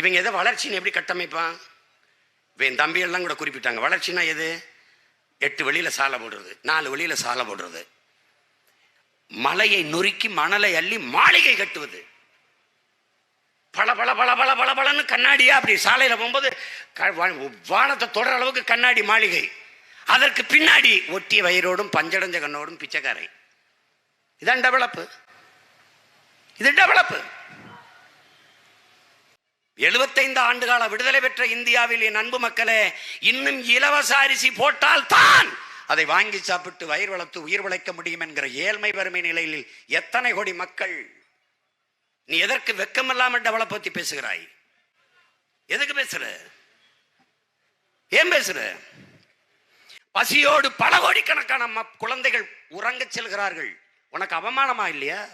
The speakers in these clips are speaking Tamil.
இவங்க எதை வளர்ச்சின்னு எப்படி கட்டமைப்பான்? இப்போ என் தம்பியெல்லாம் கூட குறிப்பிட்டாங்க. வளர்ச்சினா எது? எட்டு வெளியில் சாலை போடுறது நாலு வெளியில் சாலை போடுறது. மலையை நொறுக்கி மணலை அள்ளி மாளிகை கட்டுவது. பல பல பல பல பல பலன்னு கண்ணாடியா அப்படி சாலையில் போகும்போது வானத்தை தொடர அளவுக்கு கண்ணாடி மாளிகை. அதற்கு பின்னாடி ஒட்டிய வயிறோடும் பஞ்சடைஞ்ச கண்ணோடும் பிச்சைக்காரை இதான் டெவலப்பு இது டெவலப்பு எழுபத்தைந்து ஆண்டுகால விடுதலை பெற்ற இந்தியாவில் என் அன்பு மக்களே இன்னும் இலவச அரிசி போட்டால் தான் அதை வாங்கி சாப்பிட்டு வயிறு வளர்த்து உயிர் பிழைக்க முடியும் என்கிற ஏழ்மை வறுமை நிலையில் எத்தனை கோடி மக்கள் நீ எதற்கு வெக்கமில்லாம டெவலப் பத்தி பேசுகிறாய்? எதுக்கு பேசுற? ஏன் பேசுற? பசியோடு பல கோடிக்கணக்கான ம- குழந்தைகள் உறங்கச் செல்கிறார்கள். உனக்கு அவமானமா இல்லையா?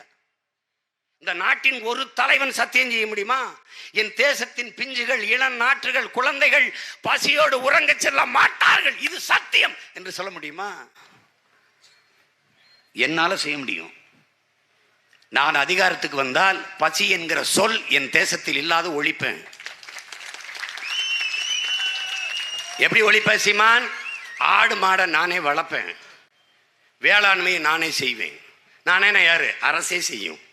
இந்த நாட்டின் ஒரு தலைவன் சத்தியம் செய்ய முடியுமா? என் தேசத்தின் பிஞ்சுகள் இளம் நாற்றுகள் குழந்தைகள் பசியோடு உறங்க செல்ல மாட்டார்கள். இது சத்தியம் என்று சொல்ல முடியுமா? என்னால செய்ய முடியும். நான் அதிகாரத்துக்கு வந்தால் பசி என்கிற சொல் என் தேசத்தில் இல்லாத ஒழிப்பேன். எப்படி ஒழிப்பேன் சீமான்? ஆடு மாடை நானே வளர்ப்பேன். வேளாண்மையை நானே செய்வேன். நானே நான் யாரு? அரசே செய்யும்.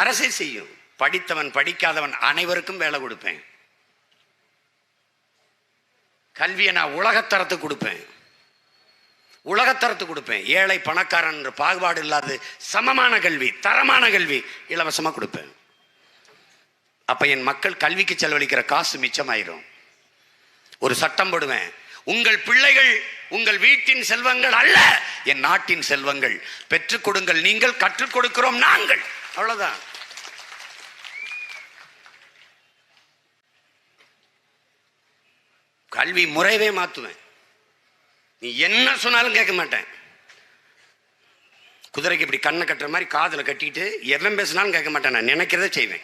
அரசே செய்யும் படித்தவன் படிக்காதவன் அனைவருக்கும் வேலை கொடுப்பேன். கல்வியை நான் உலகத்தரத்துக்கு கொடுப்பேன். உலகத்தரத்துக்கு கொடுப்பேன். ஏழை பணக்காரன் என்ற பாகுபாடு இல்லாத சமமான கல்வி தரமான கல்வி இலவசமாக கொடுப்பேன். அப்ப என் மக்கள் கல்விக்கு செலவழிக்கிற காசு மிச்சமாயிரும். ஒரு சட்டம் போடுவேன். உங்கள் பிள்ளைகள் உங்கள் வீட்டின் செல்வங்கள் அல்ல என் நாட்டின் செல்வங்கள். பெற்றுக் கொடுங்கள். நீங்கள் கற்றுக் கொடுக்கிறோம் நாங்கள். அவ்வளவுதான். கல்வி முறையவே மாத்துவேன். நீ என்ன சொன்னாலும் கேட்க மாட்டேன். குதிரைக்கு இப்படி கண்ணை கட்டுற மாதிரி காதில் கட்டிட்டு எவன் பேசினாலும் கேட்க மாட்டேன். நான் நினைக்கிறத செய்வேன்.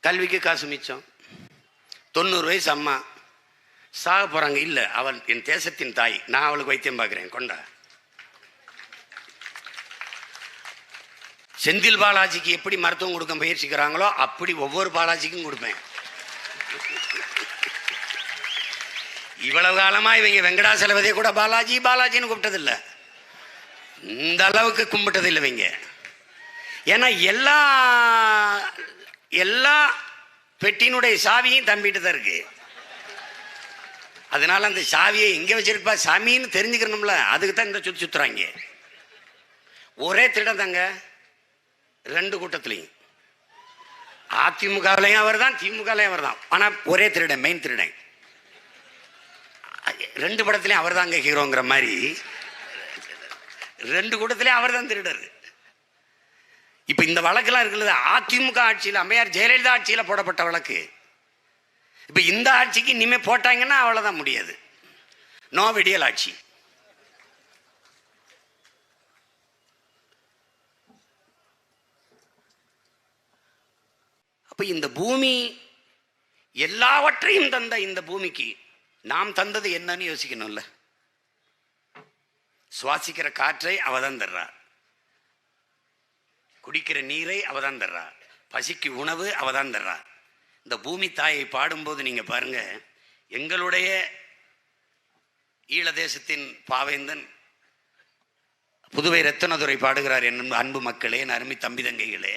கல்விக்கு காசு மிச்சம். தொண்ணூறு வயசு அம்மா. சாக போறாங்க. இல்லை அவள் என் தேசத்தின் தாய். நான் அவளுக்கு வைத்தியம் பார்க்குறேன். கொண்டா. செந்தில் பாலாஜிக்கு எப்படி மருத்துவம் கொடுக்க முயற்சிக்கிறாங்களோ அப்படி ஒவ்வொரு பாலாஜிக்கும் கொடுப்பேன். இவ்வளவு காலமா இவங்க வெங்கடாசலபதியை கூட பாலாஜி பாலாஜின்னு கூப்பிட்டதில்லை. இந்த அளவுக்கு கும்பிட்டதில்லை இவங்க. ஏன்னா எல்லா எல்லா பெட்டியினுடைய சாவியும் தம்பிட்டு தான் இருக்கு. அதனால அந்த சாவியை எங்கே வச்சிருப்பா? சாமின்னு தெரிஞ்சுக்கணும்ல. அதுக்கு தான் இந்த சுற்றி சுற்றுறாங்க ஒரே திருடம் தாங்க. ரெண்டு கூட்டத்துலையும். அதிமுகவிலையும் அவர் தான் திமுகலையும் அவர் தான் ஆனால் ஒரே திருடன் மெயின் திருடன். ரெண்டு படத்துலையும் அவர் தாங்க ஹீரோங்கிற மாதிரி. ரெண்டு கூட்டத்திலையும் அவர் தான் திருடர். இப்போ இந்த வழக்கெல்லாம் இருக்கிறது அதிமுக ஆட்சியில் அம்மையார் ஜெயலலிதா ஆட்சியில் போடப்பட்ட வழக்கு. இப்ப இந்த ஆட்சிக்கு இனிமேல் போட்டாங்கன்னா அவ்வளவுதான் முடியாது. நோ விடியல் ஆட்சி. அப்ப இந்த பூமி எல்லாவற்றையும் தந்த இந்த பூமிக்கு நாம் தந்தது என்னன்னு யோசிக்கணும்ல. சுவாசிக்கிற காற்றை அவதான் தர்றா குடிக்கிற நீரை அவதான் தர்றா பசிக்கு உணவு அவதான் தர்றா இந்த பூமி தாயை பாடும்போது நீங்கள் பாருங்க எங்களுடைய ஈழ தேசத்தின் பாவேந்தன் புதுவை ரத்தனதுரை பாடுகிறார் என் அன்பு மக்களே என் அருமை தம்பி தங்கைகளே.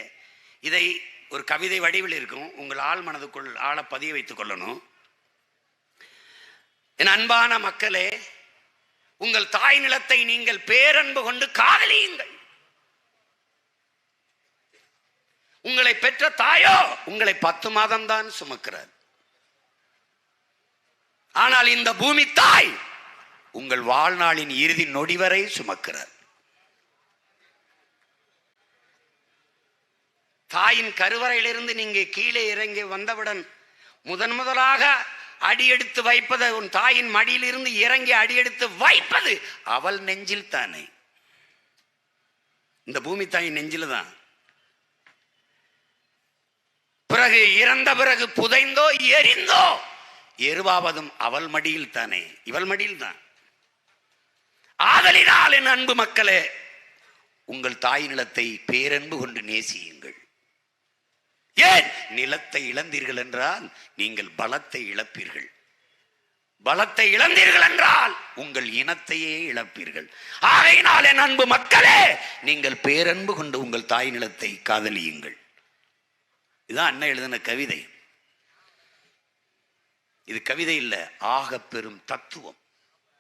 இதை ஒரு கவிதை வடிவில் இருக்கும் உங்கள் ஆள் மனதுக்குள் ஆளை பதிய வைத்துக் கொள்ளணும். என் அன்பான மக்களே உங்கள் தாய் நிலத்தை நீங்கள் பேரன்பு கொண்டு காதலியுங்கள். உங்களை பெற்ற தாயோ? உங்களை பத்து மாதம் தான் சுமக்கிறார். ஆனால் இந்த பூமி தாய் உங்கள் வாழ்நாளின் இறுதி நொடி வரை சுமக்கிறார். தாயின் கருவறையிலிருந்து நீங்க கீழே இறங்கி வந்தவுடன் முதன் முதலாக அடியெடுத்து வைப்பது உன் தாயின் மடியிலிருந்து இறங்கி அடியெடுத்து வைப்பது அவள் நெஞ்சில் தானே. இந்த பூமி தாயின் நெஞ்சில் தான். பிறகு இறந்த பிறகு புதைந்தோ எரிந்தோ எருவாவதும் அவள் மடியில் தானே. இவள் மடியில் தான். ஆதலினால் என் அன்பு மக்களே உங்கள் தாய் நிலத்தை பேரன்பு கொண்டு நேசியுங்கள். ஏன்? நிலத்தை இழந்தீர்கள் என்றால் நீங்கள் பலத்தை இழப்பீர்கள். பலத்தை இழந்தீர்கள் என்றால் உங்கள் இனத்தையே இழப்பீர்கள். ஆகையினால் என் அன்பு மக்களே நீங்கள் பேரன்பு கொண்டு உங்கள் தாய் நிலத்தை காதலியுங்கள். இதுதான் அண்ணன் எழுதின கவிதை. இது கவிதை இல்லை ஆக பெரும் தத்துவம்.